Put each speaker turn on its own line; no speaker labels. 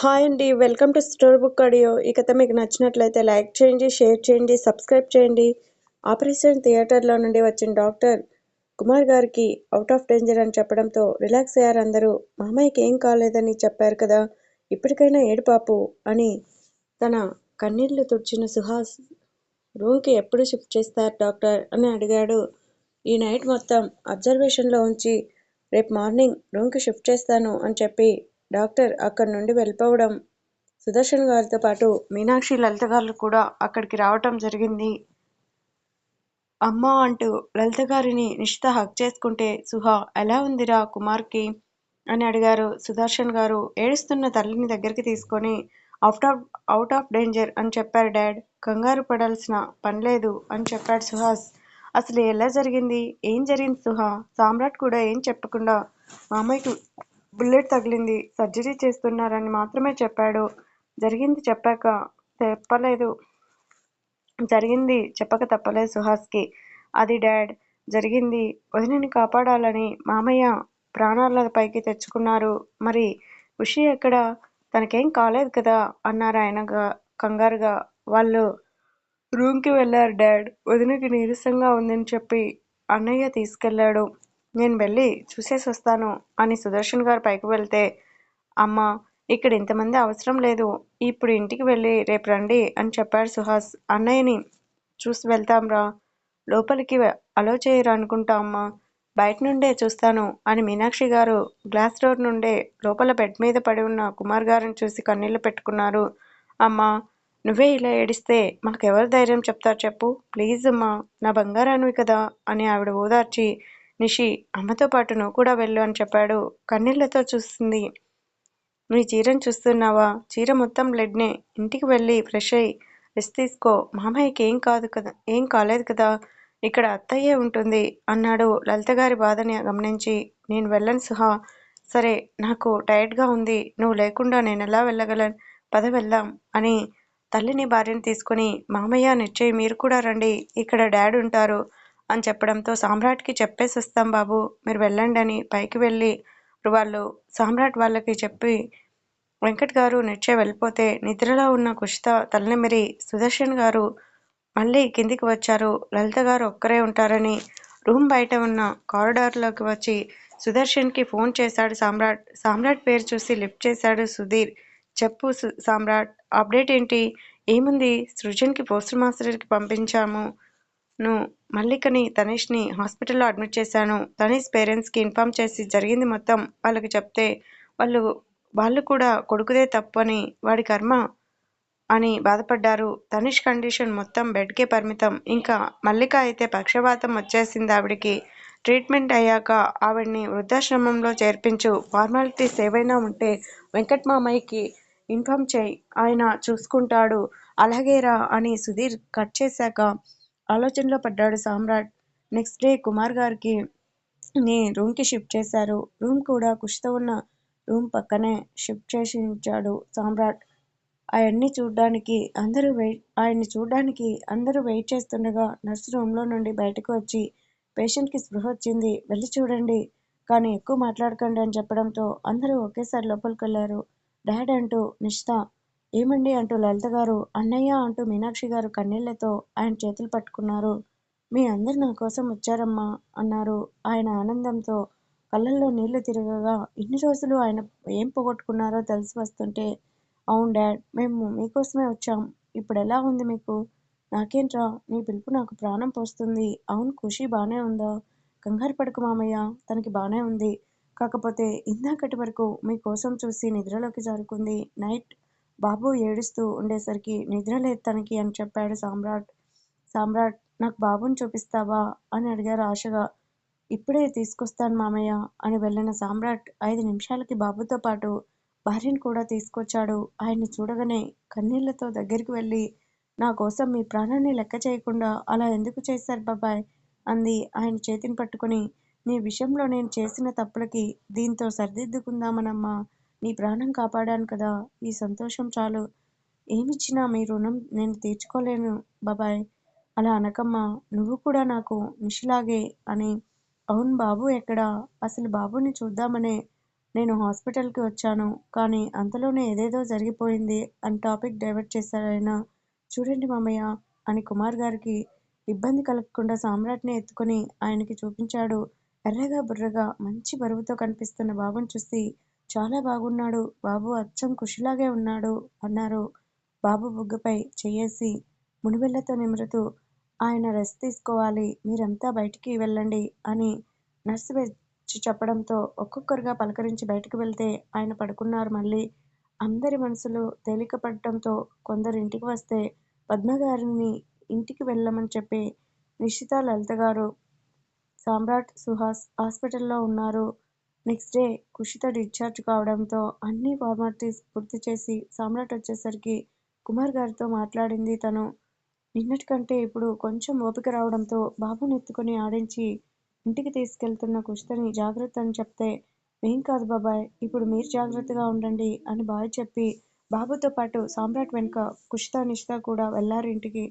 Hi అండి welcome to store book audio. ఈ కథ మీకు నచ్చినట్లయితే లైక్ చేయండి షేర్ చేయండి సబ్స్క్రైబ్ చేయండి. ఆపరేషన్ థియేటర్లో నుండి వచ్చిన డాక్టర్ కుమార్ గారికి అవుట్ ఆఫ్ డేంజర్ అని చెప్పడంతో రిలాక్స్ అయ్యారు అందరూ. మామయ్యకి ఏం కాలేదని చెప్పారు కదా ఇప్పటికైనా ఏడుపాపు అని తన కన్నీళ్ళు తుడిచిన సుహాస్ రూమ్కి ఎప్పుడు షిఫ్ట్ చేస్తారు డాక్టర్ అని అడిగాడు. ఈ నైట్ మొత్తం అబ్జర్వేషన్లో ఉంచి రేపు మార్నింగ్ రూమ్కి షిఫ్ట్ చేస్తాను అని చెప్పి డాక్టర్ అక్కడి నుండి వెళ్ళిపోవడం సుదర్శన్ గారితో పాటు మీనాక్షి లలిత గారు కూడా అక్కడికి రావటం జరిగింది. అమ్మా అంటూ లలిత గారిని నిషిత హక్ చేసుకుంటే సుహా ఎలా ఉందిరా కుమార్కి? అని అడిగారు సుదర్శన్ గారు. ఏడుస్తున్న తల్లిని దగ్గరికి తీసుకొని out of out of danger అని చెప్పారు డాడ్. కంగారు పడాల్సిన పని లేదు అని చెప్పాడు సుహాస్. అసలు ఎలా జరిగింది? ఏం జరిగింది సుహా? సామ్రాట్ కూడా ఏం చెప్పకుండా మామయ్యకు బుల్లెట్ తగిలింది. సర్జరీ చేస్తున్నారని మాత్రమే చెప్పాడు. జరిగింది చెప్పాక చెప్పలేదు. జరిగింది చెప్పక తప్పలేదు సుహాస్కి. అది డాడ్ జరిగింది వదినని కాపాడాలని మామయ్య ప్రాణాల పైకి తెచ్చుకున్నారు. మరి ఉషి ఎక్కడ? తనకేం కాలేదు కదా అన్నారు ఆయన కంగారుగా. వాళ్ళు రూమ్కి వెళ్ళారు డాడ్. వదినకి నీరసంగా ఉందని చెప్పి అన్నయ్య తీసుకెళ్ళాడు. నేను వెళ్ళి చూసేసి వస్తాను అని సుదర్శన్ గారు పైకి వెళ్తే అమ్మ ఇక్కడ ఇంతమంది అవసరం లేదు. ఇప్పుడు ఇంటికి వెళ్ళి రేపు రండి అని చెప్పాడు సుహాస్. అన్నయ్యని చూసి వెళ్తాంరా లోపలికి అలో చేయరు అనుకుంటా అమ్మా. బయట నుండే చూస్తాను అని మీనాక్షి గారు గ్లాస్ డోర్ నుండే లోపల బెడ్ మీద పడి ఉన్న కుమార్ గారిని చూసి కన్నీళ్ళు పెట్టుకున్నారు. అమ్మా నువ్వే ఇలా ఏడిస్తే మాకెవరు ధైర్యం చెప్తారు చెప్పు. ప్లీజ్ అమ్మా నా బంగారానివి కదా అని ఆవిడ ఓదార్చి నిషి అమ్మతో పాటు నువ్వు కూడా వెళ్ళు అని చెప్పాడు. కన్నీళ్ళతో చూస్తుంది నీ చీరను చూస్తున్నావా? చీర మొత్తం బ్లడ్నే ఇంటికి వెళ్ళి ఫ్రెష్ అయ్యి రెస్ట్ తీసుకో. మామయ్యకి ఏం కాదు కదా ఏం కాలేదు కదా ఇక్కడ అత్తయ్యే ఉంటుంది అన్నాడు లలిత గారి బాధని గమనించి. నేను వెళ్ళను సుహా. సరే నాకు టైర్డ్గా ఉంది. నువ్వు లేకుండా నేను ఎలా వెళ్ళగలను? పద వెళ్దాం అని తల్లిని భార్యను తీసుకుని మామయ్య నిశ్చయ్ మీరు కూడా రండి. ఇక్కడ డాడ్ ఉంటారు. అని చెప్పడంతో సామ్రాట్కి చెప్పేసి వస్తాం బాబు మీరు వెళ్ళండి అని పైకి వెళ్ళి వాళ్ళు సామ్రాట్ వాళ్ళకి చెప్పి వెంకట్ గారు నిశ్చయ వెళ్ళిపోతే నిద్రలో ఉన్న కుషిత తలనిమిరి సుదర్శన్ గారు మళ్ళీ కిందికి వచ్చారు. లలిత గారు ఒక్కరే ఉంటారని రూమ్ బయట ఉన్న కారిడార్లోకి వచ్చి సుదర్శన్కి ఫోన్ చేశాడు సామ్రాట్. సామ్రాట్ పేరు చూసి లిఫ్ట్ చేశాడు సుధీర్. చెప్పు సామ్రాట్ అప్డేట్ ఏంటి? ఏముంది? సృజన్కి పోస్టర్ మాస్టర్కి పంపించాము. ను మల్లికని తనీష్ని హాస్పిటల్లో అడ్మిట్ చేశాను. తనీష్ పేరెంట్స్కి ఇన్ఫామ్ చేసి జరిగింది మొత్తం వాళ్ళకి చెప్తే వాళ్ళు వాళ్ళు కూడా కొడుకుదే తప్పని వాడి కర్మ అని బాధపడ్డారు. తనీష్ కండిషన్ మొత్తం బెడ్కే పరిమితం. ఇంకా మల్లిక అయితే పక్షవాతం వచ్చేసింది ఆవిడికి. ట్రీట్మెంట్ అయ్యాక ఆవిడ్ని వృద్ధాశ్రమంలో చేర్పించు. ఫార్మాలిటీస్ ఏవైనా ఉంటే వెంకట్ మామయ్యకి ఇన్ఫామ్ చేయి. ఆయన చూసుకుంటాడు. అలాగేరా అని సుధీర్ కట్ చేశాక ఆలోచనలో పడ్డాడు సామ్రాట్. నెక్స్ట్ డే కుమార్ గారికి ని రూమ్కి షిఫ్ట్ చేశారు. రూమ్ కూడా కుషితో ఉన్న రూమ్ పక్కనే షిఫ్ట్ చేసి ఉంచాడు సామ్రాట్. ఆయన్ని చూడ్డానికి అందరూ వెయిట్ ఆయన్ని చూడ్డానికి అందరూ వెయిట్ చేస్తుండగా నర్సు రూమ్లో నుండి బయటకు వచ్చి పేషెంట్కి స్పృహ వచ్చింది వెళ్ళి చూడండి. కానీ ఎక్కువ మాట్లాడకండి అని చెప్పడంతో అందరూ ఒకేసారి లోపలికి వెళ్ళారు డాడ్ అంటూ నిష్ఠ ఏమండి అంటూ లలిత గారు అన్నయ్య అంటూ మీనాక్షి గారు కన్నీళ్ళతో ఆయన చేతులు పట్టుకున్నారు. మీ అందరు నా కోసం వచ్చారమ్మా అన్నారు. ఆయన ఆనందంతో కళ్ళల్లో నీళ్ళు తిరగగా ఇన్ని రోజులు ఆయన ఏం పోగొట్టుకున్నారో తెలిసి వస్తుంటే అవును డాడ్ మేము మీకోసమే వచ్చాం. ఇప్పుడు ఎలా ఉంది మీకు? నాకేంట్రా నీ పిలుపు నాకు ప్రాణం పోస్తుంది. అవును ఖుషి బాగానే ఉందా? కంగారు పడుకు మామయ్య తనకి బాగానే ఉంది. కాకపోతే ఇందాకటి వరకు మీకోసం చూసి నిద్రలోకి జారుకుంది నైట్ బాబు ఏడుస్తూ ఉండేసరికి నిద్ర లేదు తనకి అని చెప్పాడు సామ్రాట్. సామ్రాట్ నాకు బాబుని చూపిస్తావా? అని అడిగారు ఆశగా. ఇప్పుడే తీసుకొస్తాను మామయ్య అని వెళ్ళిన సామ్రాట్ ఐదు నిమిషాలకి బాబుతో పాటు భార్యను కూడా తీసుకొచ్చాడు. ఆయన్ని చూడగానే కన్నీళ్ళతో దగ్గరికి వెళ్ళి నా కోసం మీ ప్రాణాన్ని లెక్క చేయకుండా అలా ఎందుకు చేశారు బాబాయ్? అంది. ఆయన చేతిని పట్టుకుని నీ విషయంలో నేను చేసిన తప్పులకి దీంతో సరిదిద్దుకుందామనమ్మా నీ ప్రాణం కాపాడాను కదా. ఈ సంతోషం చాలు. ఏమిచ్చినా మీ రుణం నేను తీర్చుకోలేను బాబాయ్. అలా అనకమ్మా నువ్వు కూడా నాకు నిషిలాగే అని. అవును బాబు ఎక్కడా? అసలు బాబుని చూద్దామనే నేను హాస్పిటల్కి వచ్చాను. కానీ అంతలోనే ఏదేదో జరిగిపోయింది అని టాపిక్ డైవర్ట్ చేశారాయన. చూడండి మామయ్య అని కుమార్ గారికి ఇబ్బంది కలగకుండా సామ్రాట్ని ఎత్తుకుని ఆయనకి చూపించాడు. ఎర్రగా బుర్రగా మంచి బరువుతో కనిపిస్తున్న బాబుని చూసి చాలా బాగున్నాడు బాబు అచ్చం ఖుషీలాగే ఉన్నాడు అన్నారు బాబు బుగ్గపై చెయ్యేసి మునివేళ్ళతో నిమురుతూ. ఆయన రెస్ట్ తీసుకోవాలి. మీరంతా బయటికి వెళ్ళండి అని నర్సు వచ్చి చెప్పడంతో ఒక్కొక్కరుగా పలకరించి బయటకు వెళ్తే ఆయన పడుకున్నారు మళ్ళీ. అందరి మనసులు తేలికపడటంతో కొందరు ఇంటికి వస్తే పద్మగారిని ఇంటికి వెళ్ళమని చెప్పి నిశిత లలితగారు, సామ్రాట్, సుహాస్ హాస్పిటల్లో ఉన్నారు. నెక్స్ట్ డే కుషిత డిశ్చార్జ్ కావడంతో అన్ని ఫార్మాలిటీస్ పూర్తిచేసి సామ్రాట్ వచ్చేసరికి కుమార్ గారితో మాట్లాడింది తను. నిన్నటికంటే ఇప్పుడు కొంచెం ఓపిక రావడంతో బాబుని ఎత్తుకొని ఆడించి ఇంటికి తీసుకెళ్తున్న కుషితని జాగ్రత్త అని చెప్తే ఏంకాదు బాబాయ్ ఇప్పుడు మీరు జాగ్రత్తగా ఉండండి అని బాయ్ చెప్పి బాబుతో పాటు సామ్రాట్ వెనుక కుషిత నిషిత కూడా వెళ్ళారు ఇంటికి.